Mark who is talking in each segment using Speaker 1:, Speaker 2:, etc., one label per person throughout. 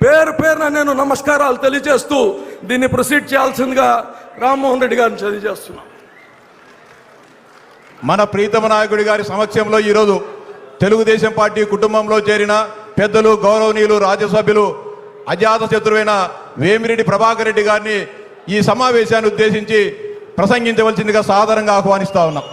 Speaker 1: పేరు పేరున నేను నమస్కారాలు తెలియజేస్తూ దీన్ని ప్రొసీడ్ చేయాల్సిందిగా రామ్మోహన్ రెడ్డి గారిని తెలియజేస్తున్నాను
Speaker 2: మన ప్రీతమ నాయకుడి గారి సమక్షంలో ఈరోజు తెలుగుదేశం పార్టీ కుటుంబంలో చేరిన పెద్దలు గౌరవనీయులు రాజ్యసభ్యులు అజాత శత్రువైన వేమిరెడ్డి ప్రభాకర్ రెడ్డి గారిని ఈ సమావేశాన్ని ఉద్దేశించి ప్రసంగించవలసిందిగా సాధారణంగా ఆహ్వానిస్తా ఉన్నాం.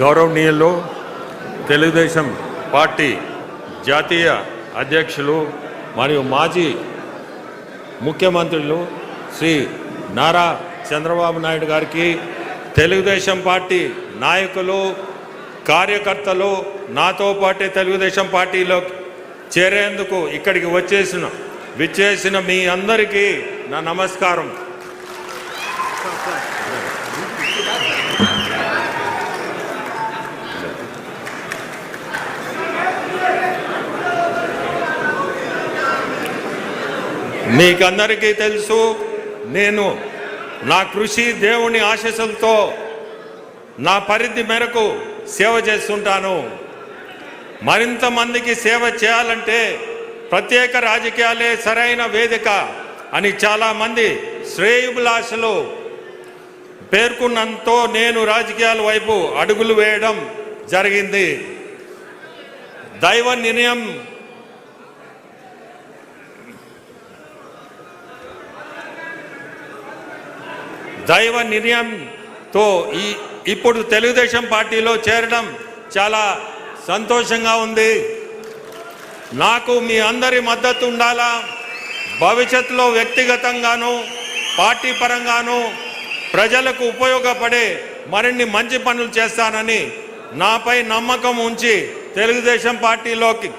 Speaker 3: గౌరవనీయులు తెలుగుదేశం పార్టీ జాతీయ అధ్యక్షులు మరియు మాజీ ముఖ్యమంత్రులు శ్రీ నారా చంద్రబాబు నాయుడు గారికి తెలుగుదేశం పార్టీ నాయకులు కార్యకర్తలు నాతో పాటే తెలుగుదేశం పార్టీలో చేరేందుకు ఇక్కడికి వచ్చేసిన విచ్చేసిన మీ అందరికీ నా నమస్కారం. మీకందరికీ తెలుసు నేను నా కృషి దేవుని ఆశీస్సులతో నా పరిధి మేరకు సేవ చేస్తుంటాను. మరింత మందికి సేవ చేయాలంటే ప్రత్యేక రాజకీయాలే సరైన వేదిక అని చాలామంది శ్రేయుభిలాషలు పేర్కొన్నంతో నేను రాజకీయాల వైపు అడుగులు వేయడం జరిగింది. దైవ నిర్ణయం దైవ నిర్ణయంతో ఈ ఇప్పుడు తెలుగుదేశం పార్టీలో చేరడం చాలా సంతోషంగా ఉంది. నాకు మీ అందరి మద్దతు ఉండాలా? భవిష్యత్తులో వ్యక్తిగతంగాను పార్టీ పరంగాను ప్రజలకు ఉపయోగపడే మరిన్ని మంచి పనులు చేస్తానని నాపై నమ్మకం ఉంచి తెలుగుదేశం పార్టీలోకి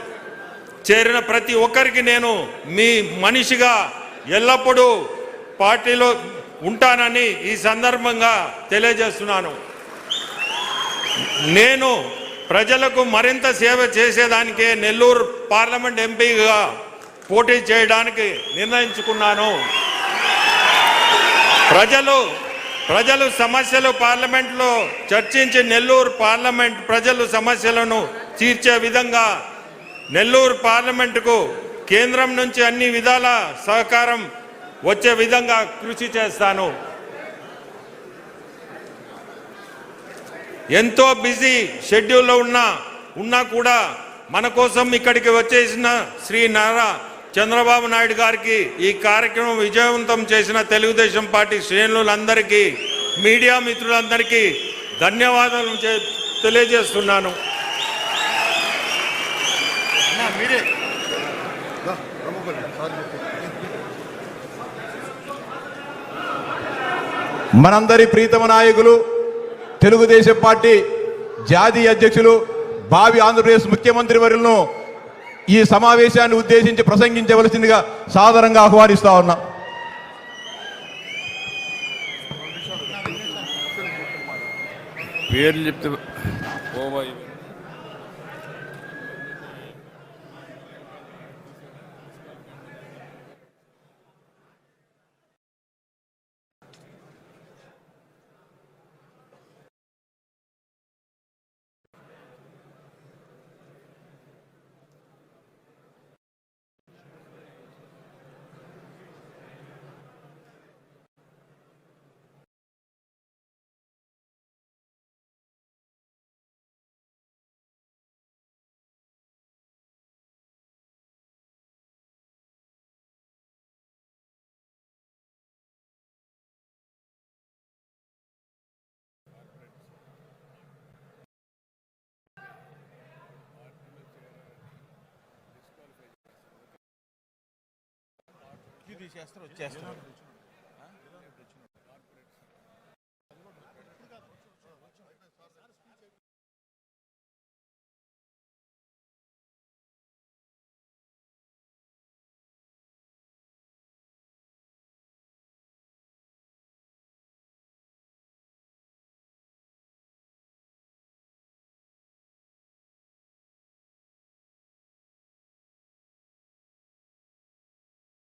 Speaker 3: చేరిన ప్రతి ఒక్కరికి నేను మీ మనిషిగా ఎల్లప్పుడూ పార్టీలో ఉంటానని ఈ సందర్భంగా తెలియజేస్తున్నాను. నేను ప్రజలకు మరింత సేవ చేసేదానికే నెల్లూరు పార్లమెంట్ ఎంపీగా పోటీ చేయడానికి నిర్ణయించుకున్నాను. ప్రజలు ప్రజలు సమస్యలు పార్లమెంట్లో చర్చించి నెల్లూరు పార్లమెంట్ ప్రజలు సమస్యలను తీర్చే విధంగా నెల్లూరు పార్లమెంటుకు కేంద్రం నుంచి అన్ని విధాల సహకారం వచ్చే విధంగా కృషి చేస్తాను. ఎంతో బిజీ షెడ్యూల్లో ఉన్నా ఉన్నా కూడా మన కోసం ఇక్కడికి వచ్చేసిన శ్రీ నారా చంద్రబాబు నాయుడు గారికి ఈ కార్యక్రమం విజయవంతం చేసిన తెలుగుదేశం పార్టీ శ్రేణులందరికీ మీడియా మిత్రులందరికీ ధన్యవాదాలు చే- తెలియజేస్తున్నాను.
Speaker 2: మనందరి ప్రీతమ నాయకులు తెలుగుదేశం పార్టీ జాతీయ అధ్యక్షులు భావి ఆంధ్రప్రదేశ్ ముఖ్యమంత్రి వర్యులను ఈ సమావేశాన్ని ఉద్దేశించి ప్రసంగించవలసిందిగా సాధారణంగా ఆహ్వానిస్తా ఉన్నా.
Speaker 3: పేర్లు చెప్తే
Speaker 4: తీసేస్తారు వచ్చేస్తారు.